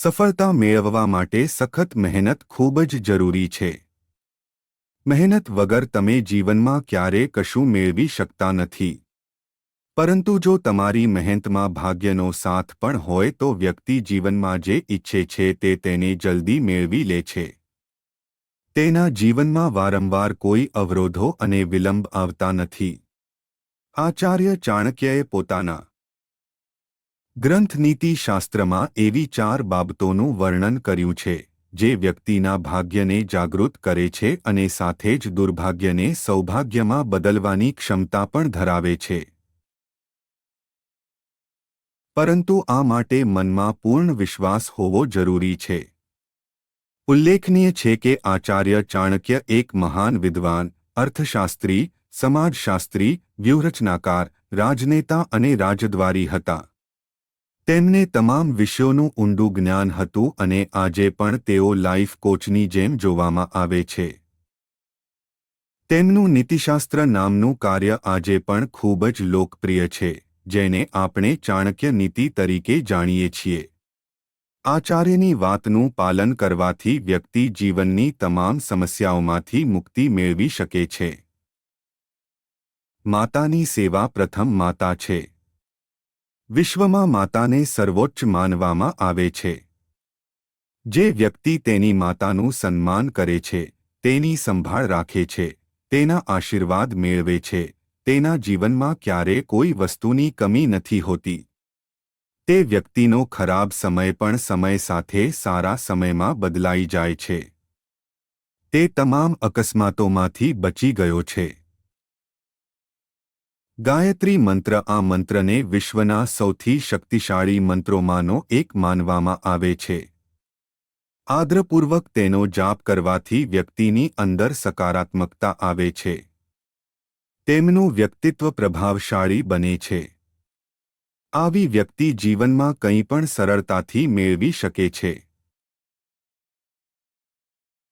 સફળતા મેળવવા માટે સખત મહેનત ખૂબ જ જરૂરી છે. મહેનત વગર તમે જીવનમાં ક્યારે કશું મેળવી શકતા નથી. પરંતુ જો તમારી મહેનતમાં ભાગ્યનો સાથ પણ હોય તો વ્યક્તિ જીવનમાં જે ઈચ્છે છે તે તેને જલ્દી મેળવી લે છે. તેના જીવનમાં વારંવાર કોઈ અવરોધો અને વિલંબ આવતા નથી. આચાર્ય ચાણક્યએ પોતાના ગ્રંથ નીતિ શાસ્ત્રમાં એવી ચાર બાબતોનું વર્ણન કર્યું છે, જે વ્યક્તિના ભાગ્યને જાગૃત કરે છે અને સાથે જ દુર્ભાગ્યને સૌભાગ્યમાં બદલવાની ક્ષમતા પણ ધરાવે છે. પરંતુ આ માટે મનમાં પૂર્ણ વિશ્વાસ હોવો જરૂરી છે. ઉલ્લેખનીય છે કે આચાર્ય ચાણક્ય એક મહાન વિદ્વાન, અર્થશાસ્ત્રી, સમાજશાસ્ત્રી, વ્યૂહરચનાકાર, રાજનેતા અને રાજદ્વારી હતા. તેમને તમામ વિષયોનું ઊંડું જ્ઞાન હતું અને આજે પણ તેઓ લાઈફ કોચની જેમ જોવામાં આવે છે. તેમનું નીતિશાસ્ત્ર નામનું કાર્ય આજે પણ ખૂબ જ લોકપ્રિય છે, જેને આપણે ચાણક્ય નીતિ તરીકે જાણીએ છીએ. આચાર્યની વાતનું પાલન કરવાથી વ્યક્તિ જીવનની તમામ સમસ્યાઓમાંથી મુક્તિ મેળવી શકે છે. માતાની સેવા પ્રથમ માતા છે. વિશ્વમાં માતાને સર્વોચ્ચ માનવામાં આવે છે. જે વ્યક્તિ તેની માતાનું સન્માન કરે છે, તેની સંભાળ રાખે છે, તેના આશીર્વાદ મેળવે છે, તેના જીવનમાં ક્યારે કોઈ વસ્તુની કમી નથી હોતી. તે વ્યક્તિનો ખરાબ સમય પણ સમય સાથે સારા સમયમાં બદલાઈ જાય છે. તે તમામ અકસ્માતોમાંથી બચી ગયો છે. ગાયત્રી મંત્ર આ મંત્રને વિશ્વના સૌથી શક્તિશાળી મંત્રોમાંનો એક માનવામાં આવે છે. આદ્રપૂર્વક તેનો જાપ કરવાથી વ્યક્તિની અંદર સકારાત્મકતા આવે છે. તેમનું વ્યક્તિત્વ પ્રભાવશાળી બને છે. આવી વ્યક્તિ જીવનમાં કંઈ પણ સરળતાથી મેળવી શકે છે.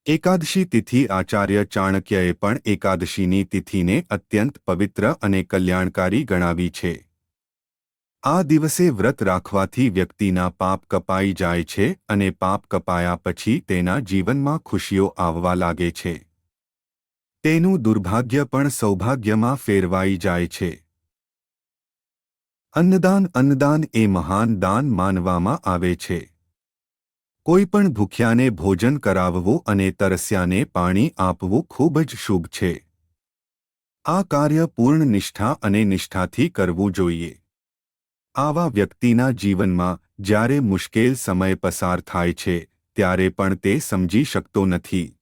એકાદશી તિથિ આચાર્ય ચાણક્યએ પણ એકાદશીની તિથિને અત્યંત પવિત્ર અને કલ્યાણકારી ગણાવી છે. આ દિવસે વ્રત રાખવાથી વ્યક્તિના પાપ કપાઈ જાય છે અને પાપ કપાયા પછી તેના જીવનમાં ખુશીઓ આવવા લાગે છે. તેનું દુર્ભાગ્ય પણ સૌભાગ્યમાં ફેરવાઈ જાય છે. અન્નદાન અન્નદાન એ મહાન દાન માનવામાં આવે છે. કોઈ પણ ભૂખ્યાને ભોજન કરાવવું અને તરસ્યાને પાણી આપવું ખૂબ જ શુભ છે. આ કાર્ય પૂર્ણ નિષ્ઠા અને નિષ્ઠાથી કરવું જોઈએ. આવા વ્યક્તિના જીવનમાં જ્યારે મુશ્કેલ સમય પસાર થાય છે, ત્યારે પણ તે સમજી શકતો નથી.